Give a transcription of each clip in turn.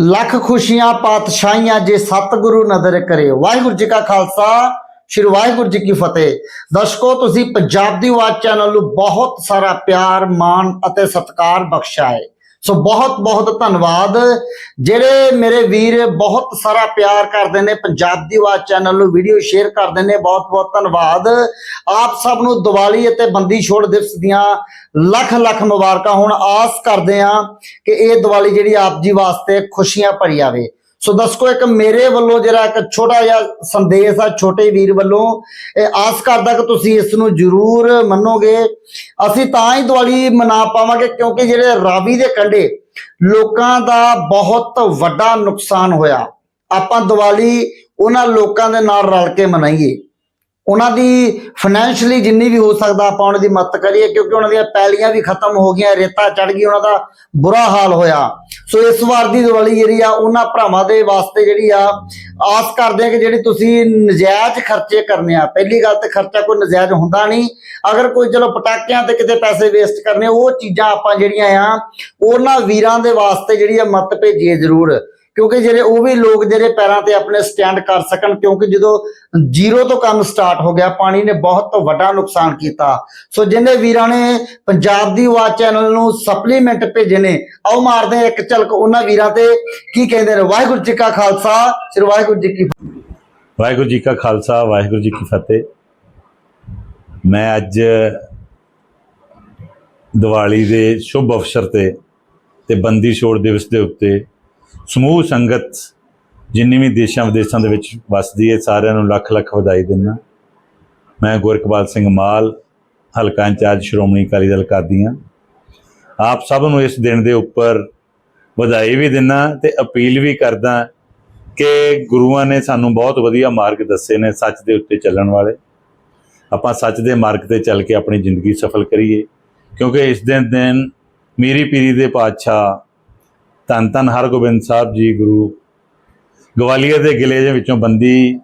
ਲੱਖ ਖੁਸ਼ੀਆਂ ਪਾਤਸ਼ਾਹੀਆਂ ਜੇ ਸਤਿਗੁਰੂ ਨਦਰ ਕਰੇ। ਵਾਹਿਗੁਰੂ ਜੀ ਕਾ ਖਾਲਸਾ, ਸ਼੍ਰੀ ਵਾਹਿਗੁਰੂ ਜੀ ਕੀ ਫਤਿਹ। ਦਰਸ਼ਕੋ, ਤੁਸੀਂ ਪੰਜਾਬ ਦੀ ਆਵਾਜ਼ ਚੈਨਲ ਨੂੰ ਬਹੁਤ ਸਾਰਾ ਪਿਆਰ, ਮਾਣ ਅਤੇ ਸਤਿਕਾਰ ਬਖਸ਼ਿਆ ਹੈ। ਸੋ ਬਹੁਤ ਬਹੁਤ ਧੰਨਵਾਦ। ਜਿਹੜੇ ਮੇਰੇ ਵੀਰ ਬਹੁਤ ਸਾਰਾ ਪਿਆਰ ਕਰਦੇ ਨੇ, ਪੰਜਾਬ ਦੀ ਆਵਾਜ਼ ਚੈਨਲ ਨੂੰ ਵੀਡੀਓ ਸ਼ੇਅਰ ਕਰਦੇ ਨੇ, ਬਹੁਤ ਬਹੁਤ ਧੰਨਵਾਦ। ਆਪ ਸਭ ਨੂੰ ਦੀਵਾਲੀ ਅਤੇ ਬੰਦੀ ਛੋੜ ਦਿਵਸ ਦੀਆਂ ਲੱਖ ਲੱਖ ਮੁਬਾਰਕਾਂ। ਹੁਣ ਆਸ ਕਰਦੇ ਆ ਕਿ ਇਹ ਦੀਵਾਲੀ ਜਿਹੜੀ ਆਪ ਜੀ ਵਾਸਤੇ ਖੁਸ਼ੀਆਂ ਭਰੀ ਆਵੇ। ਸੋ ਦਰਸ਼ਕੋ ਇੱਕ ਮੇਰੇ ਵੱਲੋਂ ਜਿਹੜਾ ਇੱਕ ਛੋਟਾ ਜਿਹਾ ਸੰਦੇਸ਼ ਆ ਛੋਟੇ ਵੀਰ ਵੱਲੋਂ, ਇਹ ਆਸ ਕਰਦਾ ਕਿ ਤੁਸੀਂ ਇਸ ਨੂੰ ਜ਼ਰੂਰ ਮੰਨੋਗੇ। ਅਸੀਂ ਤਾਂ ਹੀ ਦੀਵਾਲੀ ਮਨਾ ਪਾਵਾਂਗੇ ਕਿਉਂਕਿ ਜਿਹੜੇ ਰਾਵੀ ਦੇ ਕੰਢੇ ਲੋਕਾਂ ਦਾ ਬਹੁਤ ਵੱਡਾ ਨੁਕਸਾਨ ਹੋਇਆ। ਆਪਾਂ ਦੀਵਾਲੀ ਉਹਨਾਂ ਲੋਕਾਂ ਦੇ ਨਾਲ ਰਲ ਕੇ ਮਨਾਈਏ। ਉਹਨਾਂ ਦੀ ਫਾਈਨੈਂਸ਼ਲੀ ਜਿੰਨੀ ਵੀ ਹੋ ਸਕਦਾ ਆਪਾਂ ਉਹਨਾਂ ਦੀ ਮਦਦ ਕਰੀਏ, ਕਿਉਂਕਿ ਉਹਨਾਂ ਦੀਆਂ ਪੈਲੀਆਂ ਵੀ ਖਤਮ ਹੋ ਗਈਆਂ, ਰੇਤਾ ਚੜ ਗਈ, ਉਹਨਾਂ ਦਾ ਬੁਰਾ ਹਾਲ ਹੋਇਆ। ਸੋ ਇਸ ਵਾਰ ਦੀ ਦੀਵਾਲੀ ਜਿਹੜੀ ਆ, ਉਹਨਾਂ ਭਰਾਵਾਂ ਦੇ ਵਾਸਤੇ ਜਿਹੜੀ ਆ, ਆਸ ਕਰਦੇ ਆ ਕਿ ਜਿਹੜੀ ਤੁਸੀਂ ਨਜਾਇਜ਼ ਖਰਚੇ ਕਰਨੇ ਆ, ਪਹਿਲੀ ਗੱਲ ਤੇ ਖਰਚਾ ਕੋਈ ਨਜਾਇਜ਼ ਹੁੰਦਾ ਨਹੀਂ। ਅਗਰ ਕੋਈ ਚਲੋ ਪਟਾਕਿਆਂ ਤੇ ਕਿਤੇ ਪੈਸੇ ਵੇਸਟ ਕਰਨੇ, ਉਹ ਚੀਜ਼ਾਂ ਆਪਾਂ ਜਿਹੜੀਆਂ ਆ, ਉਹਨਾਂ ਵੀਰਾਂ ਦੇ ਵਾਸਤੇ ਜਿਹੜੀ ਆ ਮਤ ਭੇਜੀਏ ਜ਼ਰੂਰ। ਕਿਉਂਕਿ ਜਿਹੜੇ ਉਹ ਵੀ ਲੋਕ ਜਿਹੜੇ ਪੈਰਾਂ ਤੇ ਆਪਣੇ ਸਟੈਂਡ ਕਰ ਸਕਣ, ਕਿਉਂਕਿ ਜਦੋਂ ਜ਼ੀਰੋ ਤੋਂ ਕੰਮ ਸਟਾਰਟ ਹੋ ਗਿਆ, ਪਾਣੀ ਨੇ ਬਹੁਤ ਵੱਡਾ ਨੁਕਸਾਨ ਕੀਤਾ। ਸੋ ਜਿੰਨੇ ਵੀਰਾਂ ਨੇ ਪੰਜਾਬ ਦੀ ਆਵਾਜ਼ ਚੈਨਲ ਨੂੰ ਸਪਲੀਮੈਂਟ ਭੇਜੇ ਨੇ, ਆਓ ਮਾਰਦੇ ਹਾਂ ਇੱਕ ਝਲਕ ਉਹਨਾਂ ਵੀਰਾਂ ਤੇ। ਕੀ ਕਹਿੰਦੇ ਨੇ? ਵਾਹਿਗੁਰੂ ਜੀ ਕਾ ਖਾਲਸਾ, ਸ੍ਰੀ ਵਾਹਿਗੁਰੂ ਜੀ ਕੀ ਫਤਿਹ। ਵਾਹਿਗੁਰੂ ਜੀ ਕਾ ਖਾਲਸਾ, ਵਾਹਿਗੁਰੂ ਜੀ ਕੀ ਫਤਿਹ। ਮੈਂ ਅੱਜ ਦੀਵਾਲੀ ਦੇ ਸ਼ੁਭ ਅਵਸਰ ਤੇ ਤੇ ਬੰਦੀ ਛੋੜ ਦਿਵਸ ਦੇ ਉੱਤੇ ਸਮੂਹ ਸੰਗਤ ਜਿੰਨੀ ਵੀ ਦੇਸ਼ਾਂ ਵਿਦੇਸ਼ਾਂ ਦੇ ਵਿੱਚ ਵਸਦੀ ਹੈ, ਸਾਰਿਆਂ ਨੂੰ ਲੱਖ ਲੱਖ ਵਧਾਈ ਦਿੰਦਾ। ਮੈਂ ਗੁਰਕਬਾਲ ਸਿੰਘ ਮਾਲ, ਹਲਕਾ ਇੰਚਾਰਜ ਸ਼੍ਰੋਮਣੀ ਅਕਾਲੀ ਦਲ ਕਰਦੀ ਹਾਂ ਆਪ ਸਭ ਨੂੰ ਇਸ ਦਿਨ ਦੇ ਉੱਪਰ ਵਧਾਈ ਵੀ ਦਿੰਦਾ ਤੇ ਅਪੀਲ ਵੀ ਕਰਦਾ ਕਿ ਗੁਰੂਆਂ ਨੇ ਸਾਨੂੰ ਬਹੁਤ ਵਧੀਆ ਮਾਰਗ ਦੱਸੇ ਨੇ ਸੱਚ ਦੇ ਉੱਤੇ ਚੱਲਣ ਵਾਲੇ। ਆਪਾਂ ਸੱਚ ਦੇ ਮਾਰਗ ਤੇ ਚੱਲ ਕੇ ਆਪਣੀ ਜ਼ਿੰਦਗੀ ਸਫਲ ਕਰੀਏ, ਕਿਉਂਕਿ ਇਸ ਦਿਨ ਦਿਨ ਮੀਰੀ ਪੀਰੀ ਦੇ ਪਾਤਸ਼ਾਹ ਧੰਨ ਧੰਨ ਹਰਗੋਬਿੰਦ ਸਾਹਿਬ ਜੀ ਗੁਰੂ ਗਵਾਲੀਅਰ ਦੇ ਕਿਲੇ ਦੇ ਵਿੱਚੋਂ ਬੰਦੀ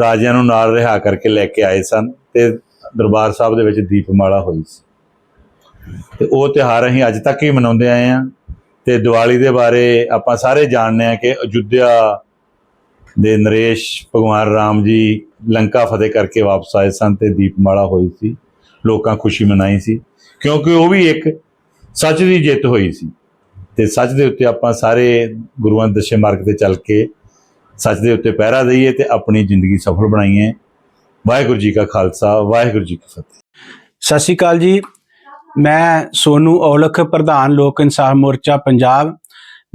ਰਾਜਿਆਂ ਨੂੰ ਨਾਲ ਰਿਹਾ ਕਰਕੇ ਲੈ ਕੇ ਆਏ ਸਨ ਤੇ ਦਰਬਾਰ ਸਾਹਿਬ ਦੇ ਵਿੱਚ ਦੀਪਮਾਲਾ ਹੋਈ ਸੀ। ਤੇ ਉਹ ਤਿਉਹਾਰ ਅਸੀਂ ਅੱਜ ਤੱਕ ਹੀ ਮਨਾਉਂਦੇ ਆਏ ਹਾਂ ਤੇ ਦੀਵਾਲੀ ਦੇ ਬਾਰੇ ਆਪਾਂ ਸਾਰੇ ਜਾਣਦੇ ਆ ਕਿ ਅਯੁੱਧਿਆ ਦੇ ਨਰੇਸ਼ ਭਗਵਾਨ ਰਾਮ ਜੀ ਲੰਕਾ ਫਤਿਹ ਕਰਕੇ ਵਾਪਸ ਆਏ ਸਨ ਤੇ ਦੀਪਮਾਲਾ ਹੋਈ ਸੀ। ਲੋਕਾਂ ਖੁਸ਼ੀ ਮਨਾਈ ਸੀ। ਕਿਉਂਕਿ ਉਹ ਵੀ ਇੱਕ ਸੱਚ ਦੀ ਜਿੱਤ ਹੋਈ ਸੀ। ਤੇ ਸੱਚ ਦੇ ਉੱਤੇ ਆਪਾਂ ਸਾਰੇ ਗੁਰੂਆਂ ਦੇ ਦਸ਼ੇ ਮਾਰਗ ਤੇ ਚੱਲ ਕੇ ਸੱਚ ਦੇ ਉੱਤੇ ਪਹਿਰਾ ਦਈਏ ਤੇ ਆਪਣੀ ਜ਼ਿੰਦਗੀ ਸਫਲ ਬਣਾਈਏ। ਵਾਹਿਗੁਰੂ ਜੀ ਕਾ ਖਾਲਸਾ, ਵਾਹਿਗੁਰੂ ਜੀ ਕੀ ਫਤਿਹ। ਸਤਿ ਸ਼੍ਰੀ ਅਕਾਲ ਜੀ। ਮੈਂ ਸੋਨੂ ਔਲਖ, ਪ੍ਰਧਾਨ ਲੋਕ ਇਨਸਾਫ ਮੋਰਚਾ, ਪੰਜਾਬ।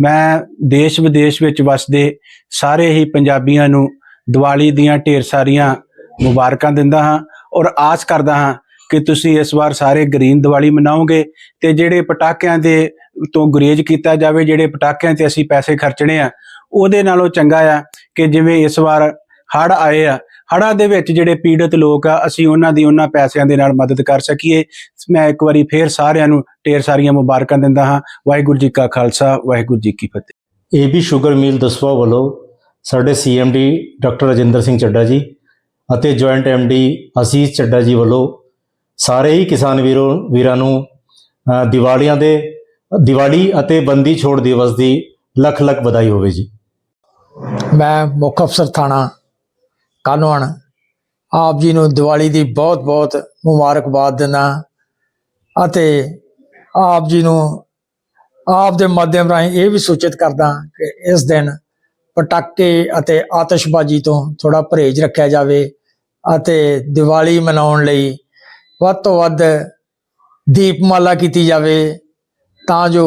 ਮੈਂ ਦੇਸ਼ ਵਿਦੇਸ਼ ਵਿੱਚ ਵਸਦੇ ਸਾਰੇ ਹੀ ਪੰਜਾਬੀਆਂ ਨੂੰ ਦੀਵਾਲੀ ਦੀਆਂ ਢੇਰ ਸਾਰੀਆਂ ਮੁਬਾਰਕਾਂ ਦਿੰਦਾ ਹਾਂ ਔਰ ਆਸ ਕਰਦਾ ਹਾਂ ਕਿ ਤੁਸੀਂ ਇਸ ਵਾਰ ਸਾਰੇ ਗ੍ਰੀਨ ਦੀਵਾਲੀ ਮਨਾਓਗੇ ਤੇ ਜਿਹੜੇ ਪਟਾਕਿਆਂ ਦੇ ਤੋਂ ਗੁਰੇਜ਼ ਕੀਤਾ ਜਾਵੇ ਜਿਹੜੇ ਪਟਾਕਿਆਂ ਤੇ ਅਸੀਂ ਪੈਸੇ ਖਰਚਣੇ ਆ ਉਹਦੇ ਨਾਲੋਂ ਚੰਗਾ ਆ ਕਿ ਜਿਵੇਂ ਇਸ ਵਾਰ ਹੜ੍ਹ ਆਏ ਆ ਹੜ੍ਹਾਂ ਦੇ ਵਿੱਚ ਜਿਹੜੇ ਪੀੜਤ ਲੋਕ ਆ ਅਸੀਂ ਉਹਨਾਂ ਦੀ ਉਹਨਾਂ ਪੈਸਿਆਂ ਦੇ ਨਾਲ ਮਦਦ ਕਰ ਸਕੀਏ। ਮੈਂ ਇੱਕ ਵਾਰੀ ਫੇਰ ਸਾਰਿਆਂ ਨੂੰ ਢੇਰ ਸਾਰੀਆਂ ਮੁਬਾਰਕਾਂ ਦਿੰਦਾ ਹਾਂ। ਵਾਹਿਗੁਰੂ ਜੀ ਕਾ ਖਾਲਸਾ ਵਾਹਿਗੁਰੂ ਜੀ ਕੀ ਫਤਿਹ। ਏਬੀ ਸ਼ੂਗਰ ਮਿਲ ਦਸਵਾ ਵੱਲੋਂ ਸਾਡੇ ਸੀਐਮਡੀ ਡਾਕਟਰ ਰਜਿੰਦਰ ਸਿੰਘ ਚੱਡਾ ਜੀ ਅਤੇ ਜੁਆਇੰਟ ਐਮਡੀ ਅਸੀਸ ਚੱਡਾ ਜੀ ਵੱਲੋਂ ਸਾਰੇ ਹੀ ਕਿਸਾਨ ਵੀਰੋ ਵੀਰਾਂ ਨੂੰ ਅ, ਦੀਵਾਲੀਆਂ ਦੇ ਦੀਵਾਲੀ ਅਤੇ ਬੰਦੀ ਛੋੜ ਦਿਵਸ ਦੀ ਲੱਖ ਲੱਖ ਵਧਾਈ ਹੋਵੇ ਜੀ। ਮੈਂ ਮੁੱਖ ਅਫਸਰ ਥਾਣਾ ਕਾਨਵਣ ਆਪ ਜੀ ਨੂੰ ਦੀਵਾਲੀ ਦੀ ਬਹੁਤ ਬਹੁਤ ਮੁਬਾਰਕਬਾਦ ਦਿੰਦਾ ਅਤੇ ਆਪ ਜੀ ਨੂੰ ਆਪ ਦੇ ਮਾਧਿਅਮ ਰਾਹੀਂ ਇਹ ਵੀ ਸੂਚਿਤ ਕਰਦਾ ਕਿ ਇਸ ਦਿਨ ਪਟਾਕੇ ਅਤੇ ਆਤਿਸ਼ਬਾਜ਼ੀ ਤੋਂ ਥੋੜਾ ਪਰਹੇਜ਼ ਰੱਖਿਆ ਜਾਵੇ ਅਤੇ ਦੀਵਾਲੀ ਮਨਾਉਣ ਲਈ ਵੱਧ ਤੋਂ ਵੱਧ ਦੀਪਮਾਲਾ ਕੀਤੀ ਜਾਵੇ। ਤਾਂ ਜੋ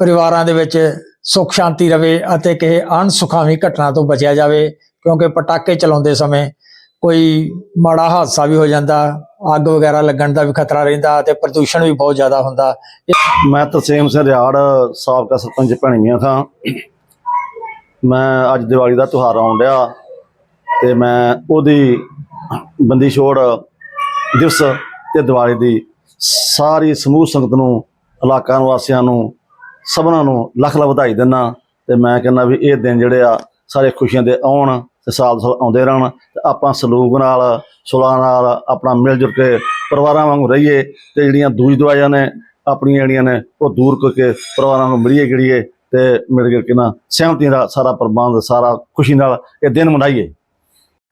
ਪਰਿਵਾਰਾਂ ਦੇ ਵਿੱਚ ਸੁੱਖ ਸ਼ਾਂਤੀ ਰਵੇ ਅਤੇ ਕਿਸੇ ਅਣਸੁਖਾਵੀਂ ਘਟਨਾ ਤੋਂ ਬਚਿਆ ਜਾਵੇ, ਕਿਉਂਕਿ ਪਟਾਕੇ ਚਲਾਉਂਦੇ ਸਮੇਂ ਕੋਈ ਮਾੜਾ ਹਾਦਸਾ ਵੀ ਹੋ ਜਾਂਦਾ, ਅੱਗ ਵਗੈਰਾ ਲੱਗਣ ਦਾ ਵੀ ਖਤਰਾ ਰਹਿੰਦਾ ਤੇ ਪ੍ਰਦੂਸ਼ਣ ਵੀ ਬਹੁਤ ਜ਼ਿਆਦਾ ਹੁੰਦਾ। ਮੈਂ ਤਸੀਮ ਸਿੰਘ ਰਿਆੜ ਸਾਬਕਾ ਸਰਪੰਚ ਭਣੀਆਂ ਖਾਂ ਮੈਂ ਅੱਜ ਦੀਵਾਲੀ ਦਾ ਤਿਉਹਾਰ ਆਉਣ ਡਿਆ ਤੇ ਮੈਂ ਉਹਦੀ ਬੰਦੀ ਛੋੜ ਦਿਵਸ ਤੇ ਦੀਵਾਲੀ ਦੀ ਸਾਰੀ ਸਮੂਹ ਸੰਗਤ ਨੂੰ ਇਲਾਕਾ ਨਿਵਾਸੀਆਂ ਨੂੰ, ਸਭਨਾਂ ਨੂੰ ਲੱਖ ਲੱਖ ਵਧਾਈ ਦਿੰਦਾ। ਤੇ ਮੈਂ ਕਹਿੰਦਾ ਵੀ ਇਹ ਦਿਨ ਜਿਹੜੇ ਆ, ਸਾਰੇ ਖੁਸ਼ੀਆਂ ਦੇ ਆਉਣ ਤੇ ਸਾਲ ਸਾਲ ਆਉਂਦੇ ਰਹਿਣ ਤੇ ਆਪਾਂ ਸਲੂਕ ਨਾਲ, ਸੁਲਾ ਨਾਲ, ਆਪਣਾ ਮਿਲ ਜੁਲ ਕੇ ਪਰਿਵਾਰਾਂ ਵਾਂਗੂ ਰਹੀਏ ਤੇ ਜਿਹੜੀਆਂ ਦੂਜ ਦਵਾਈਆਂ ਨੇ, ਆਪਣੀਆਂ ਜਿਹੜੀਆਂ ਨੇ, ਉਹ ਦੂਰ ਕਰਕੇ ਪਰਿਵਾਰਾਂ ਨੂੰ ਮਿਲੀਏ ਗਿੜੀਏ ਤੇ ਮਿਲ ਗਿਲ ਕੇ ਨਾ ਸਹਿਮਤੀ ਨਾਲ ਸਾਰਾ ਪ੍ਰਬੰਧ, ਸਾਰਾ ਖੁਸ਼ੀ ਨਾਲ ਇਹ ਦਿਨ ਮਨਾਈਏ।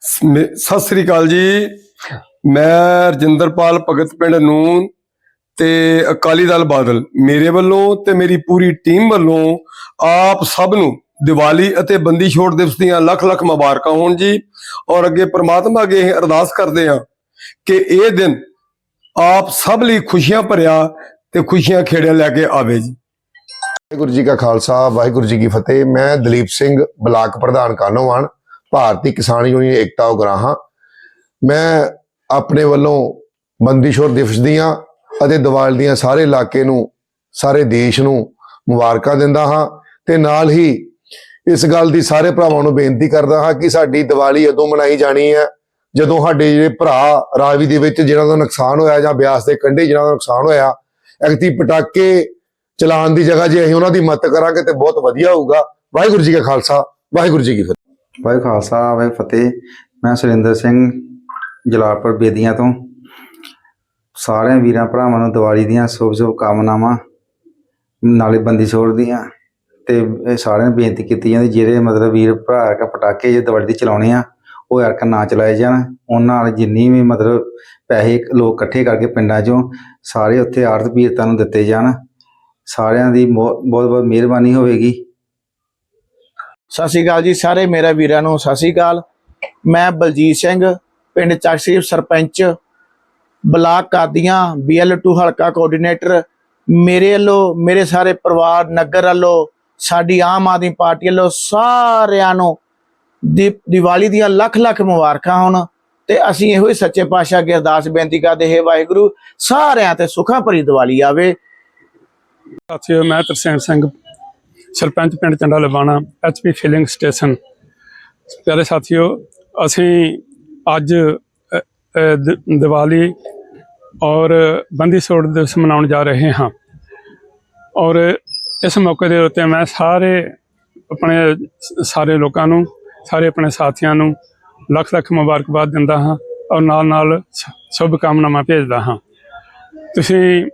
ਸਤਿ ਸ੍ਰੀ ਅਕਾਲ ਜੀ। ਮੈਂ ਰਜਿੰਦਰਪਾਲ ਭਗਤ ਪਿੰਡ ਨੂੰ ਤੇ ਅਕਾਲੀ ਦਲ ਬਾਦਲ, ਮੇਰੇ ਵੱਲੋਂ ਤੇ ਮੇਰੀ ਪੂਰੀ ਟੀਮ ਵੱਲੋਂ ਆਪ ਸਭ ਨੂੰ ਦੀਵਾਲੀ ਅਤੇ ਬੰਦੀ ਛੋੜ ਦਿਵਸ ਦੀਆਂ ਲੱਖ ਲੱਖ ਮੁਬਾਰਕਾਂ ਹੋਣ ਜੀ। ਔਰ ਅੱਗੇ ਪ੍ਰਮਾਤਮਾ ਅੱਗੇ ਇਹ ਅਰਦਾਸ ਕਰਦੇ ਹਾਂ ਕਿ ਇਹ ਦਿਨ ਆਪ ਸਭ ਲਈ ਖੁਸ਼ੀਆਂ ਭਰਿਆ ਤੇ ਖੁਸ਼ੀਆਂ ਖੇੜਿਆਂ ਲੈ ਕੇ ਆਵੇ ਜੀ। ਵਾਹਿਗੁਰੂ ਜੀ ਕਾ ਖਾਲਸਾ, ਵਾਹਿਗੁਰੂ ਜੀ ਕੀ ਫਤਿਹ। ਮੈਂ ਦਲੀਪ ਸਿੰਘ, ਬਲਾਕ ਪ੍ਰਧਾਨ ਕਾਨੋਵਾਨ, ਭਾਰਤੀ ਕਿਸਾਨ ਯੂਨੀਅਨ ਏਕਤਾ ਉਗਰਾਹਾਂ। ਮੈਂ ਆਪਣੇ ਵੱਲੋਂ ਬੰਦੀਸ਼ੋਰ ਦਿਵਸ ਦੀਆਂ ਅਤੇ ਦੀਵਾਲੀ ਦੀਆਂ ਸਾਰੇ ਇਲਾਕੇ ਨੂੰ, ਸਾਰੇ ਦੇਸ਼ ਨੂੰ ਮੁਬਾਰਕਾਂ ਦਿੰਦਾ ਹਾਂ ਤੇ ਨਾਲ ਹੀ ਇਸ ਗੱਲ ਦੀ ਸਾਰੇ ਭਰਾਵਾਂ ਨੂੰ ਬੇਨਤੀ ਕਰਦਾ ਹਾਂ ਕਿ ਸਾਡੀ ਦੀਵਾਲੀ ਉਦੋਂ ਮਨਾਈ ਜਾਣੀ ਹੈ, ਜਦੋਂ ਸਾਡੇ ਜਿਹੜੇ ਭਰਾ ਰਾਵੀ ਦੇ ਵਿੱਚ ਜਿਹਨਾਂ ਦਾ ਨੁਕਸਾਨ ਹੋਇਆ ਜਾਂ ਬਿਆਸ ਦੇ ਕੰਢੇ ਜਿਹਨਾਂ ਦਾ ਨੁਕਸਾਨ ਹੋਇਆ, ਐਕਤੀ ਪਟਾਕੇ ਚਲਾਉਣ ਦੀ ਜਗ੍ਹਾ ਜੇ ਅਸੀਂ ਉਹਨਾਂ ਦੀ ਮਦਦ ਕਰਾਂਗੇ ਤੇ ਬਹੁਤ ਵਧੀਆ ਹੋਊਗਾ। ਵਾਹਿਗੁਰੂ ਜੀ ਕਾ ਖਾਲਸਾ, ਵਾਹਿਗੁਰੂ ਜੀ ਕੀ ਫਤਿਹ। ਵਾਹਿਗੁਰੂ ਖਾਲਸਾ ਵਾਹਿ ਫਤਿਹ। ਮੈਂ ਸੁਰਿੰਦਰ ਸਿੰਘ ਜਲਾਲਪੁਰ ਬੇਦੀਆਂ ਤੋਂ। ਸਾਰਿਆਂ ਵੀਰਾਂ ਭਰਾਵਾਂ ਨੂੰ ਦੀਵਾਲੀ ਦੀਆਂ ਸ਼ੁਭ ਸ਼ੁਭ ਕਾਮਨਾਵਾਂ ਨਾਲੇ ਬੰਦੀ ਛੋੜ ਦੀਆਂ। ਤੇ ਸਾਰਿਆਂ ਨੂੰ ਬੇਨਤੀ ਕੀਤੀ ਜਾਂਦੀ, ਜਿਹੜੇ ਮਤਲਬ ਵੀਰ ਭਰਾ ਕਾ ਪਟਾਕੇ ਜੇ ਦੀਵਾਲੀ ਦੇ ਚਲਾਉਣੇ ਆ, ਉਹ ਯਾਰ ਨਾ ਚਲਾਏ ਜਾਣ। ਉਹਨਾਂ ਨਾਲ ਜਿੰਨੀ ਵੀ ਮਤਲਬ ਪੈਸੇ ਲੋਕ ਇਕੱਠੇ ਕਰਕੇ ਪਿੰਡਾਂ 'ਚੋਂ ਸਾਰੇ ਉੱਥੇ ਆਰਥ ਵੀਰਤਾ ਨੂੰ ਦਿੱਤੇ ਜਾਣ। ਸਾਰਿਆਂ ਦੀ ਬਹੁਤ ਬਹੁਤ ਮਿਹਰਬਾਨੀ ਹੋਵੇਗੀ। ਸਤਿ ਸ਼੍ਰੀ ਅਕਾਲ ਜੀ ਸਾਰੇ ਮੇਰੇ ਵੀਰਾਂ ਨੂੰ, ਸਤਿ ਸ਼੍ਰੀ ਅਕਾਲ। ਮੈਂ ਬਲਜੀਤ ਸਿੰਘ, ਪਿੰਡ ਚੱਕਸ਼ੀਰ ਸਰਪੰਚ ਬਲਾਕ ਕਾਦੀਆਂ BL2 ਹਲਕਾ ਕੋਆਰਡੀਨੇਟਰ ਮੇਰੇ ਵੱਲੋਂ, ਮੇਰੇ ਸਾਰੇ ਪਰਿਵਾਰ, ਨਗਰ ਵੱਲੋਂ, ਸਾਡੀ ਆਮ ਆਦਮੀ ਪਾਰਟੀ ਵੱਲੋਂ ਸਾਰਿਆਂ ਨੂੰ ਦੀਵਾਲੀ ਦੀਆਂ ਲੱਖ ਲੱਖ ਮੁਬਾਰਕਾਂ ਹੋਣ ਤੇ ਅਸੀਂ ਇਹੋ ਹੀ ਸੱਚੇ ਪਾਤਸ਼ਾਹ ਅੱਗੇ ਅਰਦਾਸ ਬੇਨਤੀ ਕਰਦੇ ਹੈ ਵਾਹਿਗੁਰੂ, ਸਾਰਿਆਂ ਤੇ ਸੁਖਾਂ ਭਰੀ ਦੀਵਾਲੀ ਆਵੇ। ਸਾਥੀਓ, ਮੈਂ ਤਰਸੇਮ ਸਿੰਘ, ਸਰਪੰਚ ਪਿੰਡ Chanda Lavana HP filling station. ਪਿਆਰੇ ਸਾਥੀਓ, ਅਸੀਂ ਅੱਜ ਦੀਵਾਲੀ ਔਰ ਬੰਦੀ ਛੋੜ ਦਿਵਸ ਮਨਾਉਣ ਜਾ ਰਹੇ ਹਾਂ। ਔਰ ਇਸ ਮੌਕੇ ਦੇ ਉੱਤੇ ਮੈਂ ਸਾਰੇ ਆਪਣੇ ਸਾਰੇ ਲੋਕਾਂ ਨੂੰ, ਸਾਰੇ ਆਪਣੇ ਸਾਥੀਆਂ ਨੂੰ ਲੱਖ ਲੱਖ ਮੁਬਾਰਕਬਾਦ ਦਿੰਦਾ ਹਾਂ ਔਰ ਨਾਲ ਨਾਲ ਸ਼ੁਭ ਕਾਮਨਾਵਾਂ ਭੇਜਦਾ ਹਾਂ। ਤੁਸੀਂ,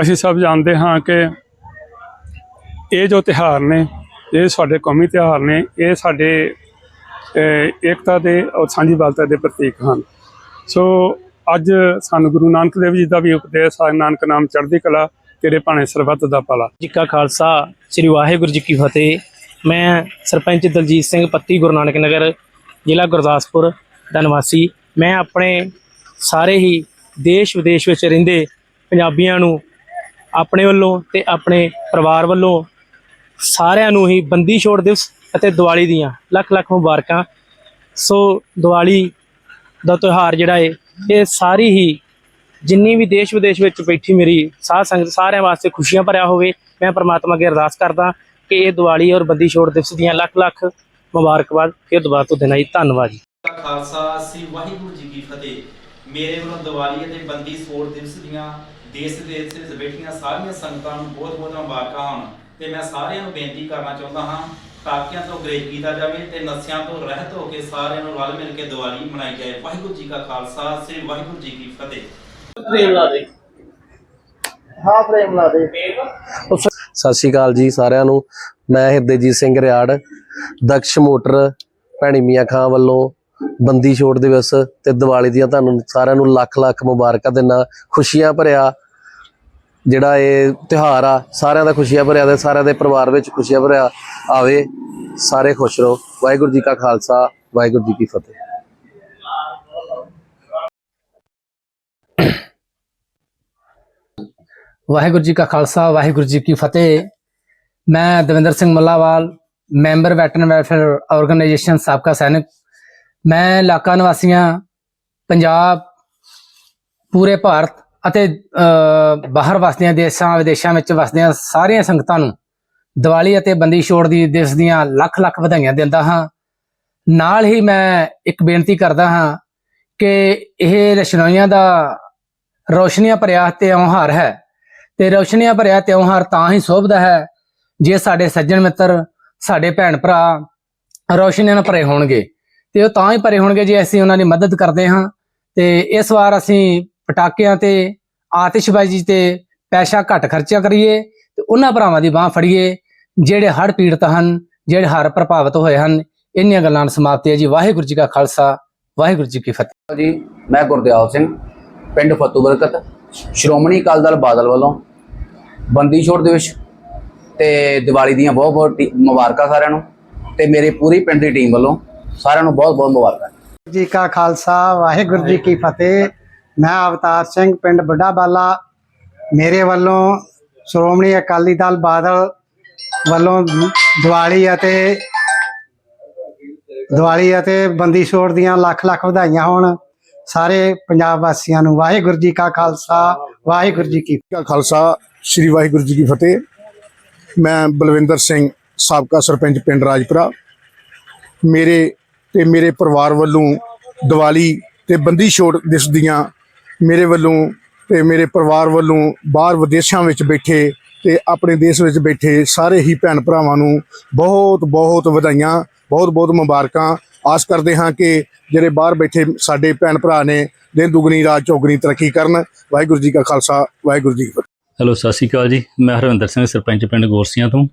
ਅਸੀਂ ਸਭ ਜਾਣਦੇ ਹਾਂ ਕਿ ਇਹ ਜੋ ਤਿਉਹਾਰ ਨੇ, ਇਹ ਸਾਡੇ ਕੌਮੀ ਤਿਉਹਾਰ ਨੇ, ਇਹ ਸਾਡੇ ਏਕਤਾ ਦੇ ਔਰ ਸਾਂਝੀਵਾਲਤਾ ਦੇ ਪ੍ਰਤੀਕ ਹਨ। ਸੋ ਅੱਜ ਸਾਨੂੰ ਗੁਰੂ ਨਾਨਕ ਦੇਵ ਜੀ ਦਾ ਵੀ ਉਪਦੇਸ਼ ਹੈ ਨਾਨਕ ਨਾਮ ਚੜ੍ਹਦੀ ਕਲਾ, ਤੇਰੇ ਭਾਣੇ ਸਰਬੱਤ ਦਾ ਭਲਾ। ਜੀ ਕਾ ਖਾਲਸਾ, ਸ੍ਰੀ ਵਾਹਿਗੁਰੂ ਜੀ ਕੀ ਫਤਿਹ। ਮੈਂ ਸਰਪੰਚ ਦਲਜੀਤ ਸਿੰਘ ਪੱਤੀ, ਗੁਰੂ ਨਾਨਕ ਨਗਰ, ਜ਼ਿਲ੍ਹਾ ਗੁਰਦਾਸਪੁਰ ਦਾ ਨਿਵਾਸੀ। ਮੈਂ ਆਪਣੇ ਸਾਰੇ ਹੀ ਦੇਸ਼ ਵਿਦੇਸ਼ ਵਿੱਚ ਰਹਿੰਦੇ ਪੰਜਾਬੀਆਂ ਨੂੰ ਆਪਣੇ ਵੱਲੋਂ ਤੇ ਆਪਣੇ ਪਰਿਵਾਰ ਵੱਲੋਂ ਸਾਰਿਆਂ ਨੂੰ ਹੀ ਬੰਦੀ ਛੋੜ ਦਿਵਸ ਅਤੇ ਦੀਵਾਲੀ ਦੀਆਂ ਲੱਖ ਲੱਖ ਮੁਬਾਰਕਾਂ। ਸੋ ਦੀਵਾਲੀ ਦਾ ਤਿਉਹਾਰ ਜਿਹੜਾ ਹੈ ਇਹ ਸਾਰੀ ਹੀ ਜਿੰਨੀ ਵੀ ਦੇਸ਼ ਵਿਦੇਸ਼ ਵਿੱਚ ਬੈਠੀ ਮੇਰੀ ਸਾਧ ਸੰਗਤ ਸਾਰਿਆਂ ਵਾਸਤੇ ਖੁਸ਼ੀਆਂ ਭਰਿਆ ਹੋਵੇ, ਮੈਂ ਪ੍ਰਮਾਤਮਾ ਅੱਗੇ ਅਰਦਾਸ ਕਰਦਾ ਕਿ ਇਹ ਦੀਵਾਲੀ ਔਰ ਬੰਦੀ ਛੋੜ ਦਿਵਸ ਦੀਆਂ ਲੱਖ ਲੱਖ ਮੁਬਾਰਕਬਾਦ ਫਿਰ ਦੁਬਾਰਾ ਤੋਂ ਦੇਣਾ ਜੀ ਧੰਨਵਾਦ ਜੀ। ਖਾਲਸਾ, ਸ੍ਰੀ ਵਾਹਿਗੁਰੂ ਜੀ ਕੀ ਫਤਿਹ। ਮੇਰੇ ਵੱਲੋਂ ਦੀਵਾਲੀ ਅਤੇ ਬੰਦੀ ਛੋੜ ਦਿਵਸ ਦੀਆਂ, ਦੇਸ਼ ਦੇ ਵਿੱਚ ਬੈਠੀਆਂ ਸਾਰੀਆਂ ਸੰਗਤਾਂ ਨੂੰ ਬਹੁਤ ਬਹੁਤ ਮੁਬਾਰਕਾਂ ਹੋਣ ਤੇ ਮੈਂ ਸਾਰਿਆਂ ਨੂੰ ਬੇਨਤੀ ਕਰਨਾ ਚਾਹੁੰਦਾ ਹਾਂ ਟਾਕਿਆਂ ਤੋਂ ਗਰੇਜ ਕੀਤਾ ਜਾਵੇ ਤੇ ਨਸ਼ਿਆਂ ਤੋਂ ਰਹਿਤ ਹੋ ਕੇ ਸਾਰਿਆਂ ਨੂੰ ਰਲ ਮਿਲ ਕੇ ਦੀਵਾਲੀ ਮਨਾਈ ਜਾਏ। ਵਾਹਿਗੁਰੂ ਜੀ ਕਾ ਖਾਲਸਾ ਸ੍ਰੀ ਵਾਹਿਗੁਰੂ ਜੀ ਕੀ ਫਤਿਹ। ਫਰੇਮ ਲਾ ਦੇ। ਹਾਂ ਫਰੇਮ ਲਾ ਦੇ। ਸਤਿ ਸ਼੍ਰੀ ਅਕਾਲ ਜੀ ਸਾਰਿਆਂ ਨੂੰ। ਮੈਂ ਹਿਰਦੇਜੀਤ ਸਿੰਘ ਰਿਆੜ ਦਕਸ਼ ਮੋਟਰ ਭੈਣੀ ਮੀਆਂ ਖਾਂ ਵੱਲੋਂ ਬੰਦੀ ਛੋੜ ਦਿਵਸ ਤੇ ਦੀਵਾਲੀ ਦੀਆਂ ਤੁਹਾਨੂੰ ਸਾਰਿਆਂ ਨੂੰ ਲੱਖ ਲੱਖ ਮੁਬਾਰਕਾਂ ਦਿੰਦਾ। ਖੁਸ਼ੀਆਂ ਭਰਿਆ ਜਿਹੜਾ ਇਹ ਤਿਉਹਾਰ ਆ, ਸਾਰਿਆਂ ਦਾ ਖੁਸ਼ੀਆਂ ਭਰਿਆ ਤੇ ਸਾਰਿਆਂ ਦੇ ਪਰਿਵਾਰ ਵਿੱਚ ਖੁਸ਼ੀਆਂ ਭਰਿਆ ਆਵੇ, ਸਾਰੇ ਖੁਸ਼ ਰਹੋ। ਵਾਹਿਗੁਰੂ ਜੀ ਕਾ ਖਾਲਸਾ, ਵਾਹਿਗੁਰੂ ਜੀ ਕੀ ਫਤਿਹ। ਵਾਹਿਗੁਰੂ ਜੀ ਕਾ ਖਾਲਸਾ, ਵਾਹਿਗੁਰੂ ਜੀ ਕੀ ਫਤਿਹ। ਮੈਂ Davinder Singh Mallawal, member veteran welfare organisation ਸਾਬਕਾ ਸੈਨਿਕ। ਮੈਂ ਇਲਾਕਾ ਨਿਵਾਸੀਆਂ, ਪੰਜਾਬ, ਪੂਰੇ ਭਾਰਤ ਅਤੇ ਬਾਹਰ ਵਸਦੀਆਂ ਦੇਸ਼ਾਂ, ਵਿਦੇਸ਼ਾਂ ਵਿੱਚ ਵਸਦੀਆਂ ਸਾਰੀਆਂ ਸੰਗਤਾਂ ਨੂੰ ਦੀਵਾਲੀ ਅਤੇ ਬੰਦੀ ਛੋੜ ਦੀ ਦਿਵਸ ਦੀਆਂ ਲੱਖ ਲੱਖ ਵਧਾਈਆਂ ਦਿੰਦਾ ਹਾਂ। ਨਾਲ ਹੀ ਮੈਂ ਇੱਕ ਬੇਨਤੀ ਕਰਦਾ ਹਾਂ ਕਿ ਇਹ ਰਸ਼ਨਾਈਆਂ ਦਾ ਰੋਸ਼ਨੀਆਂ ਭਰਿਆ ਤਿਉਹਾਰ ਹੈ ਤੇ ਰੋਸ਼ਨੀਆਂ ਭਰਿਆ ਤਿਉਹਾਰ ਤਾਂ ਹੀ ਸ਼ੋਭਦਾ ਹੈ ਜੇ ਸਾਡੇ ਸੱਜਣ ਮਿੱਤਰ, ਸਾਡੇ ਭੈਣ ਭਰਾ ਰੋਸ਼ਨੀਆਂ ਨਾਲ ਭਰੇ ਹੋਣਗੇ ਤੇ ਉਹ ਤਾਂ ਹੀ ਭਰੇ ਹੋਣਗੇ ਜੇ ਅਸੀਂ ਉਹਨਾਂ ਦੀ ਮਦਦ ਕਰਦੇ ਹਾਂ ਤੇ ਇਸ ਵਾਰ ਅਸੀਂ ਪਟਾਕਿਆਂ ਤੇ ਆਤਿਸ਼ਬਾਜ਼ੀ ਤੇ ਪੈਸਾ ਘੱਟ ਖਰਚਾ ਕਰੀਏ ਤੇ ਉਹਨਾਂ ਭਰਾਵਾਂ ਦੀ ਬਾਹ ਫੜੀਏ ਜਿਹੜੇ ਹੜ੍ਹ ਪੀੜਤ ਹਨ ਜਿਹੜੇ ਹੜ੍ਹ ਪ੍ਰਭਾਵਿਤ ਹੋਏ ਹਨ ਇੰਨੀਆਂ ਗੱਲਾਂ ਨਾਲ ਸਮਾਪਤੀ ਹੈ ਜੀ। ਵਾਹਿਗੁਰੂ ਜੀ ਕਾ ਖਾਲਸਾ ਵਾਹਿਗੁਰੂ ਜੀ ਕੀ ਫਤਿਹ। ਜੀ ਮੈਂ ਗੁਰਦਿਆਲ ਸਿੰਘ ਪਿੰਡ ਫਤੂ ਬਰਕਤ ਸ਼੍ਰੋਮਣੀ ਅਕਾਲੀ ਦਲ ਬਾਦਲ ਵੱਲੋਂ ਬੰਦੀ ਛੋੜ ਦਿਵਸ ਤੇ ਦੀਵਾਲੀ ਦੀਆਂ ਬਹੁਤ ਬਹੁਤ ਮੁਬਾਰਕਾਂ ਸਾਰਿਆਂ ਨੂੰ ਤੇ ਮੇਰੇ ਪੂਰੀ ਪਿੰਡ ਦੀ ਟੀਮ ਵੱਲੋਂ ਸਾਰਿਆਂ ਨੂੰ ਬਹੁਤ ਬਹੁਤ ਮੁਬਾਰਕਾਂ। ਜੀ ਕਾ ਖਾਲਸਾ ਵਾਹਿਗੁਰੂ ਜੀ ਕੀ ਫਤਿਹ। ਮੈਂ ਅਵਤਾਰ ਸਿੰਘ ਪਿੰਡ ਵੱਡਾ ਬਾਲਾ। ਮੇਰੇ ਵੱਲੋਂ ਸ਼੍ਰੋਮਣੀ ਅਕਾਲੀ ਦਲ ਬਾਦਲ ਵੱਲੋਂ ਦੀਵਾਲੀ ਅਤੇ ਦੀਵਾਲੀ ਅਤੇ ਬੰਦੀ ਛੋੜ ਦੀਆਂ ਲੱਖ ਲੱਖ ਵਧਾਈਆਂ ਹੋਣ। ਸਾਰੇ ਪੰਜਾਬ ਵਾਸੀਆਂ ਨੂੰ ਵਾਹਿਗੁਰੂ ਜੀ ਕਾ ਖਾਲਸਾ, ਵਾਹਿਗੁਰੂ ਜੀ ਕੀ ਕਾ ਖਾਲਸਾ, ਸ੍ਰੀ ਵਾਹਿਗੁਰੂ ਜੀ ਕੀ ਫਤਿਹ। ਮੈਂ ਬਲਵਿੰਦਰ ਸਿੰਘ, ਸਾਬਕਾ ਸਰਪੰਚ ਪਿੰਡ ਰਾਜਪੁਰਾ। ਮੇਰੇ ਤੇ ਮੇਰੇ ਪਰਿਵਾਰ ਵੱਲੋਂ ਦੀਵਾਲੀ ਤੇ ਬੰਦੀ ਛੋੜ ਦਿਵਸ ਦੀਆਂ ਮੇਰੇ ਵੱਲੋਂ ਤੇ ਮੇਰੇ ਪਰਿਵਾਰ ਵੱਲੋਂ ਬਾਹਰ ਵਿਦੇਸ਼ਾਂ ਵਿੱਚ ਬੈਠੇ ਤੇ ਆਪਣੇ ਦੇਸ਼ ਵਿੱਚ ਬੈਠੇ ਸਾਰੇ ਹੀ ਭੈਣ ਭਰਾਵਾਂ ਨੂੰ ਬਹੁਤ ਬਹੁਤ ਵਧਾਈਆਂ, ਬਹੁਤ ਬਹੁਤ ਮੁਬਾਰਕਾਂ। ਆਸ ਕਰਦੇ ਹਾਂ ਕਿ ਜਿਹੜੇ ਬਾਹਰ ਬੈਠੇ ਸਾਡੇ ਭੈਣ ਭਰਾ ਨੇ, ਦਿਨ ਦੁਗਣੀ, ਰਾਤ ਚੌਗਣੀ ਤਰੱਕੀ ਕਰਨ। ਵਾਹਿਗੁਰੂ ਜੀ ਕਾ ਖਾਲਸਾ, ਵਾਹਿਗੁਰੂ ਜੀ ਕੀ ਫਤਿਹ। ਹੈਲੋ, ਸਤਿ ਸ਼੍ਰੀ ਅਕਾਲ ਜੀ। ਮੈਂ ਹਰਵਿੰਦਰ ਸਿੰਘ, ਸਰਪੰਚ ਪਿੰਡ ਗੋਰਸੀਆਂ ਤੋਂ।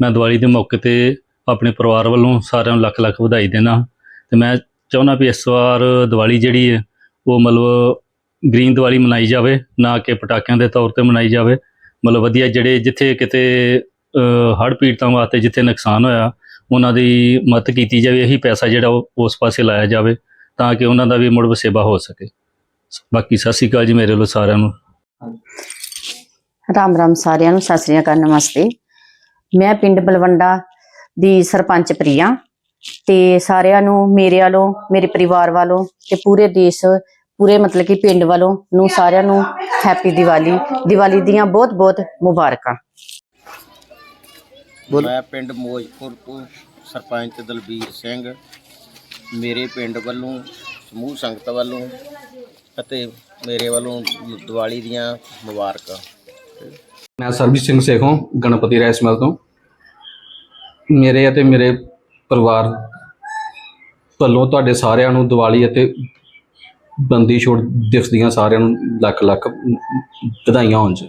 ਮੈਂ ਦੀਵਾਲੀ ਦੇ ਮੌਕੇ ਤੇ ਆਪਣੇ ਪਰਿਵਾਰ ਵੱਲੋਂ ਸਾਰਿਆਂ ਨੂੰ ਲੱਖ ਲੱਖ ਵਧਾਈ ਦੇਣਾ ਤੇ ਮੈਂ ਚਾਹੁੰਦਾ ਵੀ ਇਸ ਵਾਰ ਦੀਵਾਲੀ ਜਿਹੜੀ ਹੈ, ਉਹ ਮਤਲਬ ਗ੍ਰੀਨ ਦੀਵਾਲੀ ਮਨਾਈ ਜਾਵੇ, ਨਾ ਕਿ ਪਟਾਕਿਆਂ ਦੇ ਤੌਰ ਤੇ ਮਨਾਈ ਜਾਵੇ। ਮਤਲਬ ਵਧੀਆ ਜਿਹੜੇ ਜਿੱਥੇ ਕਿਤੇ ਹੜ੍ਹ ਪੀੜਤਾਂ ਵਾਸਤੇ ਜਿੱਥੇ ਨੁਕਸਾਨ ਹੋਇਆ, ਉਹਨਾਂ ਦੀ ਮਦਦ ਕੀਤੀ ਜਾਵੇ, ਇਹੀ ਪੈਸਾ ਜਿਹੜਾ ਉਹ ਉਸ ਪਾਸੇ ਲਾਇਆ ਜਾਵੇ, ਤਾਂ ਕਿ ਉਹਨਾਂ ਦਾ ਵੀ ਮੁੜ ਵਸੇਬਾ ਹੋ ਸਕੇ। ਬਾਕੀ ਸਤਿ ਸ਼੍ਰੀ ਅਕਾਲ ਜੀ ਮੇਰੇ ਵੱਲੋਂ ਸਾਰਿਆਂ ਨੂੰ। ਰਾਮ ਰਾਮ ਸਾਰਿਆਂ ਨੂੰ, ਸਤਿ ਸ੍ਰੀ ਅਕਾਲ, ਨਮਸਤੇ। ਮੈਂ ਪਿੰਡ ਬਲਵੰਡਾ ਦੀ ਸਰਪੰਚ ਪ੍ਰਿਆ ਤੇ ਸਾਰਿਆਂ ਨੂੰ, ਮੇਰੇ ਵੱਲੋਂ, ਮੇਰੇ ਪਰਿਵਾਰ ਵੱਲੋਂ ਤੇ ਪੂਰੇ ਦੇਸ਼ ਪੂਰੇ ਮਤਲਬ ਕਿ ਪਿੰਡ ਵੱਲੋਂ ਨੂੰ ਸਾਰਿਆਂ ਨੂੰ ਹੈਪੀ ਦੀਵਾਲੀ ਦੀਵਾਲੀ ਦੀਆਂ ਬਹੁਤ ਬਹੁਤ ਮੁਬਾਰਕਾਂ। ਮੈਂ ਪਿੰਡ ਮੋਜਪੁਰ ਤੋਂ ਸਰਪੰਚ ਦਲਬੀਰ ਸਿੰਘ ਮੇਰੇ ਪਿੰਡ ਵੱਲੋਂ ਸਮੂਹ ਸੰਗਤ ਵੱਲੋਂ ਅਤੇ ਮੇਰੇ ਵੱਲੋਂ ਦੀਵਾਲੀ ਦੀਆਂ ਮੁਬਾਰਕਾਂ। ਮੈਂ ਸਰਬਜੀਤ ਸਿੰਘ ਸੇਖੋਂ ਗਣਪਤੀ ਰਾਈਸ ਮਿਲ ਤੋਂ। ਮੇਰੇ ਅਤੇ ਮੇਰੇ ਪਰਿਵਾਰ ਵੱਲੋਂ ਤੁਹਾਡੇ ਸਾਰਿਆਂ ਨੂੰ ਦੀਵਾਲੀ ਅਤੇ ਬੰਦੀ ਛੋੜ ਦਿਵਸ ਦੀਆਂ ਸਾਰਿਆਂ ਨੂੰ ਲੱਖ ਲੱਖ ਵਧਾਈਆਂ ਹੋਣ ਜੀ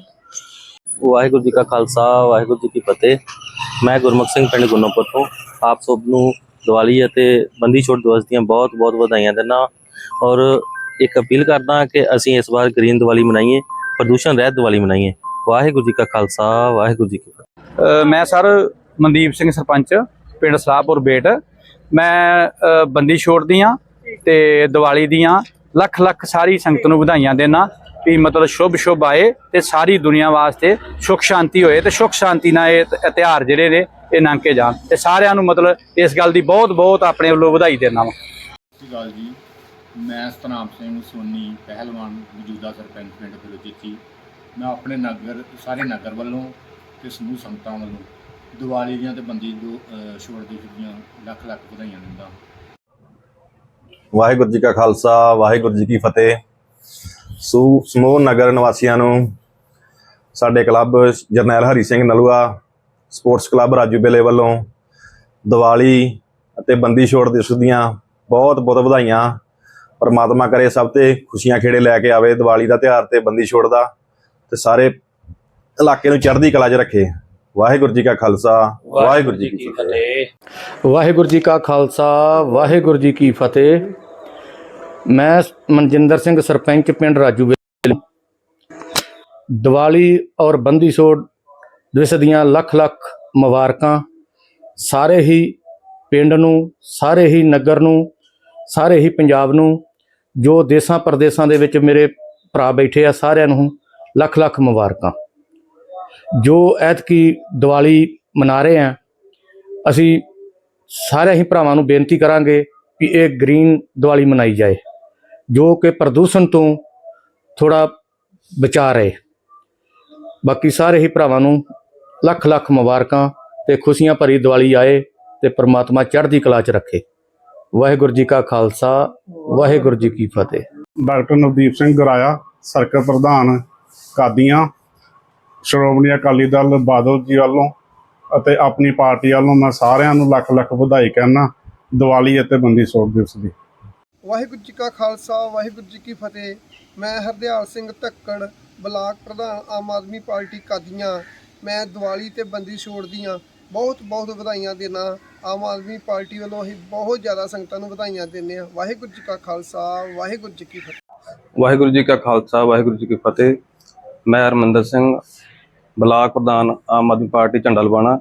ਵਾਹਿਗੁਰੂ ਜੀ ਕਾ ਖਾਲਸਾ ਵਾਹਿਗੁਰੂ ਜੀ ਕੀ ਫਤਿਹ। ਮੈਂ ਗੁਰਮੁਖ ਸਿੰਘ ਪਿੰਡ ਗੁੰਨੋਪੁਰ ਤੋਂ। ਆਪ ਸਭ ਨੂੰ ਦੀਵਾਲੀ ਅਤੇ ਬੰਦੀ ਛੋੜ ਦਿਵਸ ਦੀਆਂ ਬਹੁਤ ਬਹੁਤ ਵਧਾਈਆਂ ਦਿੰਦਾ ਔਰ ਇੱਕ ਅਪੀਲ ਕਰਦਾ ਕਿ ਅਸੀਂ ਇਸ ਵਾਰ ਗ੍ਰੀਨ ਦੀਵਾਲੀ ਮਨਾਈਏ ਪ੍ਰਦੂਸ਼ਣ ਰਹਿਤ ਦੀਵਾਲੀ ਮਨਾਈਏ। ਵਾਹਿਗੁਰੂ ਜੀ ਕਾ ਖਾਲਸਾ ਵਾਹਿਗੁਰੂ ਜੀ ਕੀ ਫਤਿਹ। ਮੈਂ ਸਰ ਮਨਦੀਪ ਸਿੰਘ ਸਰਪੰਚ ਪਿੰਡ ਸਲਾਹਪੁਰ ਬੇਟ। ਮੈਂ ਬੰਦੀ ਛੋੜ ਦੀਆਂ ਤੇ ਦੀਵਾਲੀ ਦੀਆਂ ਲੱਖ ਲੱਖ ਸਾਰੀ ਸੰਗਤ ਨੂੰ ਵਧਾਈਆਂ ਦੇਣਾ ਵੀ ਮਤਲਬ ਸ਼ੁਭ ਸ਼ੁਭ ਆਏ ਤੇ ਸਾਰੀ ਦੁਨੀਆ ਵਾਸਤੇ ਸੁਖ ਸ਼ਾਂਤੀ ਹੋਏ ਤੇ ਸੁਖ ਸ਼ਾਂਤੀ ਨਾਲ ਇਹ ਤ- ਤਿਉਹਾਰ ਜਿਹੜੇ ਨੇ ਇਹ ਲੰਘ ਕੇ ਜਾਣ ਤੇ ਸਾਰਿਆਂ ਨੂੰ ਮਤਲਬ ਇਸ ਗੱਲ ਦੀ ਬਹੁਤ ਬਹੁਤ ਆਪਣੇ ਵੱਲੋਂ ਵਧਾਈ ਦੇਣਾ ਵਾ। ਸਤਿ ਸ਼੍ਰੀ ਅਕਾਲ ਜੀ। ਮੈਂ ਸਤਨਾਮ ਸਿੰਘ ਸੋਨੀ, ਪਹਿਲਵਾਨ, ਮੌਜੂਦਾ ਸਰਪੰਚ ਪਿੰਡ ਬਲੋਚੀਚੀ ਮੈਂ ਆਪਣੇ ਨਗਰ, ਸਾਰੇ ਨਗਰ ਵੱਲੋਂ ਤੇ ਸਮੂਹ ਸੰਗਤਾਂ ਵੱਲੋਂ ਦੀਵਾਲੀ ਦੀਆਂ ਤੇ ਬੰਦੀ ਜੋ ਛੋੜ ਦਿਵਸ ਦੀਆਂ ਲੱਖ ਲੱਖ ਵਧਾਈਆਂ ਦਿੰਦਾ ਵਾਹਿਗੁਰੂ ਜੀ ਕਾ ਖਾਲਸਾ, ਵਾਹਿਗੁਰੂ ਜੀ ਕੀ ਫਤਿਹ। ਸੂ ਸਮੂਹ ਨਗਰ ਨਿਵਾਸੀਆਂ ਨੂੰ ਸਾਡੇ ਕਲੱਬ ਜਰਨੈਲ ਹਰੀ ਸਿੰਘ ਨਲੂਆ, ਸਪੋਰਟਸ ਕਲੱਬ ਰਾਜੂ ਬੇਲੇ ਵੱਲੋਂ ਦੀਵਾਲੀ ਅਤੇ ਬੰਦੀ ਛੋੜ ਦਿਵਸ ਦੀਆਂ ਬਹੁਤ ਬਹੁਤ ਵਧਾਈਆਂ। ਪਰਮਾਤਮਾ ਕਰੇ ਸਭ ਤੇ ਖੁਸ਼ੀਆਂ ਖੇੜੇ ਲੈ ਕੇ ਆਵੇ ਦੀਵਾਲੀ ਦਾ ਤਿਉਹਾਰ ਤੇ ਬੰਦੀ ਛੋੜ ਦਾ ਤੇ ਸਾਰੇ ਇਲਾਕੇ ਨੂੰ ਚੜ੍ਹਦੀ ਕਲਾ 'ਚ ਰੱਖੇ। ਵਾਹਿਗੁਰੂ ਜੀ ਕਾ ਖਾਲਸਾ, ਵਾਹਿਗੁਰੂ ਜੀ ਕੀ ਫਤਿਹ। ਵਾਹਿਗੁਰੂ ਜੀ ਕਾ ਖਾਲਸਾ, ਵਾਹਿਗੁਰੂ ਜੀ ਕੀ ਫਤਿਹ। ਮੈਂ ਮਨਜਿੰਦਰ ਸਿੰਘ ਸਰਪੰਚ ਪਿੰਡ ਰਾਜੂ ਦੀਵਾਲੀ ਔਰ ਬੰਦੀ ਛੋੜ ਦਿਵਸ ਦੀਆਂ ਲੱਖ ਲੱਖ ਮੁਬਾਰਕਾਂ। ਸਾਰੇ ਹੀ ਪਿੰਡ ਨੂੰ, ਸਾਰੇ ਹੀ ਨਗਰ ਨੂੰ, ਸਾਰੇ ਹੀ ਪੰਜਾਬ ਨੂੰ, ਜੋ ਦੇਸਾਂ ਪ੍ਰਦੇਸਾਂ ਦੇ ਵਿੱਚ ਮੇਰੇ ਭਰਾ ਬੈਠੇ ਆ, ਸਾਰਿਆਂ ਨੂੰ ਲੱਖ ਲੱਖ ਮੁਬਾਰਕਾਂ। ਜੋ ਐਤਕੀ ਦੀਵਾਲੀ ਮਨਾ ਰਹੇ ਆ, ਅਸੀਂ ਸਾਰੇ ਹੀ ਭਰਾਵਾਂ ਨੂੰ ਬੇਨਤੀ ਕਰਾਂਗੇ ਕਿ ਇਹ ਗ੍ਰੀਨ ਦੀਵਾਲੀ ਮਨਾਈ ਜਾਏ। ਜੋ ਕਿ ਪ੍ਰਦੂਸ਼ਣ ਤੋਂ ਥੋੜਾ ਬਚਾ ਰਹੇ। ਬਾਕੀ ਸਾਰੇ ਹੀ ਭਰਾਵਾਂ ਨੂੰ ਲੱਖ ਲੱਖ ਮੁਬਾਰਕਾਂ ਤੇ ਖੁਸ਼ੀਆਂ ਭਰੀ ਦੀਵਾਲੀ ਆਏ ਤੇ ਪ੍ਰਮਾਤਮਾ ਚੜ੍ਹਦੀ ਕਲਾ 'ਚ ਰੱਖੇ। ਵਾਹਿਗੁਰੂ ਜੀ ਕਾ ਖਾਲਸਾ, ਵਾਹਿਗੁਰੂ ਜੀ ਕੀ ਫਤਿਹ। ਡਾਕਟਰ ਨਵਦੀਪ ਸਿੰਘ ਗਰਾਇਆ, ਸਰਕਲ ਪ੍ਰਧਾਨ ਕਾਦੀਆਂ, ਸ਼੍ਰੋਮਣੀ ਅਕਾਲੀ ਦਲ ਬਾਦਲ ਜੀ ਵੱਲੋਂ ਅਤੇ ਆਪਣੀ ਪਾਰਟੀ ਵੱਲੋਂ ਮੈਂ ਸਾਰਿਆਂ ਨੂੰ ਲੱਖ ਲੱਖ ਵਧਾਈ ਕਹਿਣਾ ਦੀਵਾਲੀ ਅਤੇ ਬੰਦੀ ਛੋੜ ਦਿਵਸ ਦੀ। ਵਾਹਿਗੁਰੂ ਜੀ ਕਾ ਖਾਲਸਾ, ਵਾਹਿਗੁਰੂ ਜੀ ਕੀ ਫਤਿਹ। ਮੈਂ ਹਰਦਿਆਲ ਸਿੰਘ ਧੱਕੜ ਬਲਾਕ ਪ੍ਰਧਾਨ ਆਮ ਆਦਮੀ ਪਾਰਟੀ ਕਾਦੀਆਂ। ਮੈਂ ਦੀਵਾਲੀ ਤੇ ਬੰਦੀ ਛੋੜ ਦੀਆਂ ਬਹੁਤ ਬਹੁਤ ਵਧਾਈਆਂ ਦੇਣਾ ਆਮ ਆਦਮੀ ਪਾਰਟੀ ਵੱਲੋਂ। ਅਸੀਂ ਬਹੁਤ ਜ਼ਿਆਦਾ ਸੰਗਤਾਂ ਨੂੰ ਵਧਾਈਆਂ ਦਿੰਦੇ ਹਾਂ ਵਾਹਿਗੁਰੂ ਜੀ ਕਾ ਖਾਲਸਾ, ਵਾਹਿਗੁਰੂ ਜੀ ਕੀ ਫਤਿਹ। ਵਾਹਿਗੁਰੂ ਜੀ ਕਾ ਖਾਲਸਾ, ਵਾਹਿਗੁਰੂ ਜੀ ਕੀ ਫਤਿਹ। ਮੈਂ ਹਰਮੰਦਰ ਸਿੰਘ, ਬਲਾਕ ਪ੍ਰਧਾਨ ਆਮ ਆਦਮੀ ਪਾਰਟੀ ਝੰਡਾ ਲਵਾਣਾ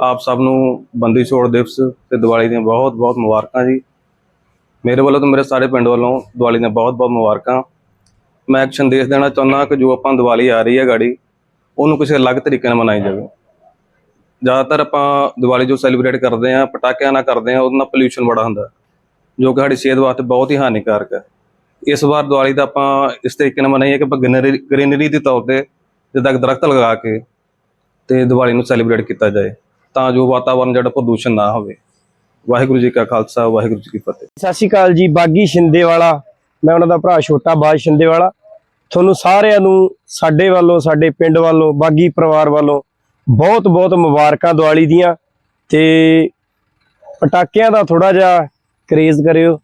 ਆਪ ਸਭ ਨੂੰ ਬੰਦੀ ਛੋੜ ਦਿਵਸ ਤੇ ਦੀਵਾਲੀ ਦੀਆਂ ਬਹੁਤ ਬਹੁਤ ਮੁਬਾਰਕਾਂ ਜੀ। ਮੇਰੇ ਵੱਲੋਂ ਤੇ ਮੇਰੇ ਸਾਰੇ ਪਿੰਡ ਵੱਲੋਂ ਦੀਵਾਲੀ ਦੀਆਂ ਬਹੁਤ ਬਹੁਤ ਮੁਬਾਰਕਾਂ। ਮੈਂ ਇੱਕ ਸੰਦੇਸ਼ ਦੇਣਾ ਚਾਹੁੰਦਾ ਕਿ ਜੋ ਆਪਾਂ ਦੀਵਾਲੀ ਆ ਰਹੀ ਹੈ ਗਾੜੀ, ਉਹਨੂੰ ਕਿਸੇ ਅਲੱਗ ਤਰੀਕੇ ਨਾਲ ਮਨਾਈ ਜਾਵੇ। ਜ਼ਿਆਦਾਤਰ ਆਪਾਂ ਦੀਵਾਲੀ ਜੋ ਸੈਲੀਬ੍ਰੇਟ ਕਰਦੇ ਆ ਪਟਾਕਿਆਂ ਨਾਲ ਕਰਦੇ ਆ ਉਹਦੇ ਨਾਲ ਪੋਲਿਊਸ਼ਨ ਬੜਾ ਹੁੰਦਾ ਜੋ ਕਿ ਸਾਡੀ ਸਿਹਤ ਵਾਸਤੇ ਬਹੁਤ ਹੀ ਹਾਨੀਕਾਰਕ ਹੈ। ਇਸ ਵਾਰ ਦੀਵਾਲੀ ਦਾ ਆਪਾਂ ਇਸ ਤਰੀਕੇ ਨਾਲ ਮਨਾਈਏ ਕਿ ਆਪਾਂ ਗ੍ਰੀਨਰੀ ਦੇ ਤੌਰ ਤੇ ਜਿੱਦਾਂ ਦਰਖਤ ਲਗਾ ਕੇ ਤੇ ਦੀਵਾਲੀ ਨੂੰ ਸੈਲੀਬ੍ਰੇਟ ਕੀਤਾ ਜਾਏ, ਤਾਂ ਜੋ ਵਾਤਾਵਰਨ ਜਿਹੜਾ ਪ੍ਰਦੂਸ਼ਣ ਨਾ ਹੋਵੇ। ਵਾਹਿਗੁਰੂ ਜੀ ਕਾ ਖਾਲਸਾ ਵਾਹਿਗੁਰੂ ਜੀ ਕੀ ਫਤਿਹ। ਸਤਿ ਸ਼੍ਰੀ ਅਕਾਲ ਜੀ ਬਾਗੀ ਸ਼ਿੰਦੇ ਵਾਲਾ। ਮੈਂ ਉਹਨਾਂ ਦਾ ਭਰਾ ਛੋਟਾ ਬਾਜ ਸ਼ਿੰਦੇ ਵਾਲਾ। ਤੁਹਾਨੂੰ ਸਾਰਿਆਂ ਨੂੰ ਸਾਡੇ ਵੱਲੋਂ ਸਾਡੇ ਪਿੰਡ ਵੱਲੋਂ ਬਾਗੀ ਪਰਿਵਾਰ ਵੱਲੋਂ ਬਹੁਤ ਬਹੁਤ ਮੁਬਾਰਕਾਂ ਦੀਵਾਲੀ ਦੀਆਂ ਤੇ ਪਟਾਕਿਆਂ ਦਾ ਥੋੜਾ ਜਿਹਾ ਕਰੇਜ਼ ਕਰਿਓ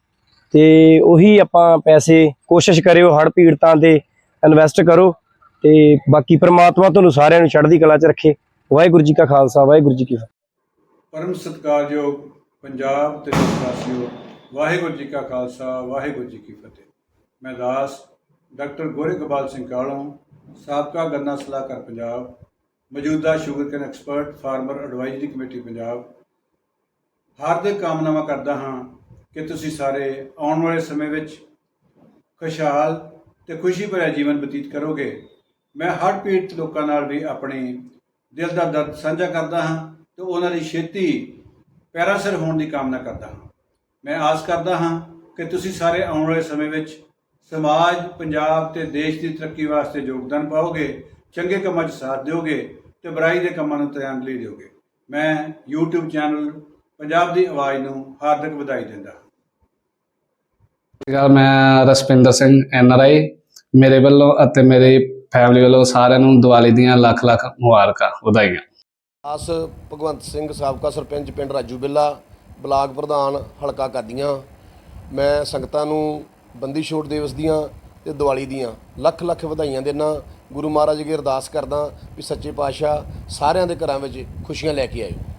ਤੇ ਉਹੀ ਆਪਾਂ ਪੈਸੇ ਕੋਸ਼ਿਸ਼ ਕਰਿਓ ਹੜ ਪੀੜਤਾਂ ਤੇ ਇਨਵੈਸਟ ਕਰੋ ਤੇ ਬਾਕੀ ਪ੍ਰਮਾਤਮਾ ਤੁਹਾਨੂੰ ਸਾਰਿਆਂ ਨੂੰ ਚੜ੍ਹਦੀ ਕਲਾ 'ਚ ਰੱਖੇ। ਵਾਹਿਗੁਰੂ ਜੀ ਕਾ ਖਾਲਸਾ ਵਾਹਿਗੁਰੂ ਜੀ ਕੀ ਫਤਿਹ। ਪਰਮ ਸਤਿਕਾਰਯੋਗ ਪੰਜਾਬ ਤੇ ਦੇਸ਼ ਵਾਸੀਓ ਵਾਹਿਗੁਰੂ ਜੀ ਕਾ ਖਾਲਸਾ, ਵਾਹਿਗੁਰੂ ਜੀ ਕੀ ਫਤਿਹ। ਮੈਂ ਦਾਸ ਡਾਕਟਰ ਗੋਰੇਗੋਪਾਲ ਸਿੰਘ ਕਾਲੋਂ, ਸਾਬਕਾ ਗੰਨਾ ਸਲਾਹਕਾਰ ਪੰਜਾਬ, ਮੌਜੂਦਾ sugarcane expert, farmer advisory committee Punjab. ਹਾਰਦਿਕ ਕਾਮਨਾਵਾਂ ਕਰਦਾ ਹਾਂ ਕਿ ਤੁਸੀਂ ਸਾਰੇ ਆਉਣ ਵਾਲੇ ਸਮੇਂ ਵਿੱਚ ਖੁਸ਼ਹਾਲ ਤੇ ਖੁਸ਼ੀ ਭਰਿਆ ਜੀਵਨ ਬਤੀਤ ਕਰੋਗੇ। ਮੈਂ ਹਰ ਪੀੜਤ ਲੋਕਾਂ ਨਾਲ ਵੀ ਆਪਣੇ ਦਿਲ ਦਾ ਦਰਦ ਸਾਂਝਾ ਕਰਦਾ ਹਾਂ ਤੇ ਉਹਨਾਂ ਦੀ ਛੇਤੀ ਪੈਰਾਸਰ ਹੋਣ ਦੀ ਕਾਮਨਾ ਕਰਦਾ ਹਾਂ। ਮੈਂ ਆਸ ਕਰਦਾ ਹਾਂ ਕਿ ਤੁਸੀਂ ਸਾਰੇ ਆਉਣ ਵਾਲੇ ਸਮੇਂ ਵਿੱਚ ਸਮਾਜ, ਪੰਜਾਬ ਤੇ ਦੇਸ਼ ਦੀ ਤਰੱਕੀ ਵਾਸਤੇ ਯੋਗਦਾਨ ਪਾਓਗੇ, ਚੰਗੇ ਕੰਮਾਂ 'ਚ ਸਾਥ ਦਿਓਗੇ ਤੇ ਬੁਰਾਈ ਦੇ ਕੰਮਾਂ ਨੂੰ ਤਿਆਗਲੀ ਦਿਓਗੇ। ਮੈਂ YouTube ਚੈਨਲ ਪੰਜਾਬ ਦੀ ਆਵਾਜ਼ ਨੂੰ ਹਾਰਦਿਕ ਵਧਾਈ ਦਿੰਦਾ ਹਾਂ। ਸਤਿ ਸ਼੍ਰੀ ਅਕਾਲ, ਮੈਂ ਰਸਪਿੰਦਰ ਸਿੰਘ ਐਨ ਆਰ ਆਈ ਮੇਰੇ ਵੱਲੋਂ ਅਤੇ ਮੇਰੀ ਫੈਮਿਲੀ ਵੱਲੋਂ ਸਾਰਿਆਂ ਨੂੰ ਦੀਵਾਲੀ ਦੀਆਂ ਲੱਖ ਲੱਖ ਮੁਬਾਰਕਾਂ ਵਧਾਈਆਂ। ਆਸ ਭਗਵੰਤ ਸਿੰਘ ਸਾਬਕਾ ਸਰਪੰਚ ਪਿੰਡ ਰਾਜੂ ਬਿੱਲਾ, ਬਲਾਕ ਪ੍ਰਧਾਨ ਹਲਕਾ ਕਾਦੀਆਂ। ਮੈਂ ਸੰਗਤਾਂ ਨੂੰ ਬੰਦੀ ਛੋੜ ਦਿਵਸ ਦੀਆਂ ਤੇ ਦੀਵਾਲੀ ਦੀਆਂ ਲੱਖ ਲੱਖ ਵਧਾਈਆਂ ਦੇਣਾ ਗੁਰੂ ਮਹਾਰਾਜ ਅੱਗੇ ਅਰਦਾਸ ਕਰਦਾ ਵੀ ਸੱਚੇ ਪਾਤਸ਼ਾਹ ਸਾਰਿਆਂ ਦੇ ਘਰਾਂ ਵਿੱਚ ਖੁਸ਼ੀਆਂ ਲੈ ਕੇ ਆਇਓ।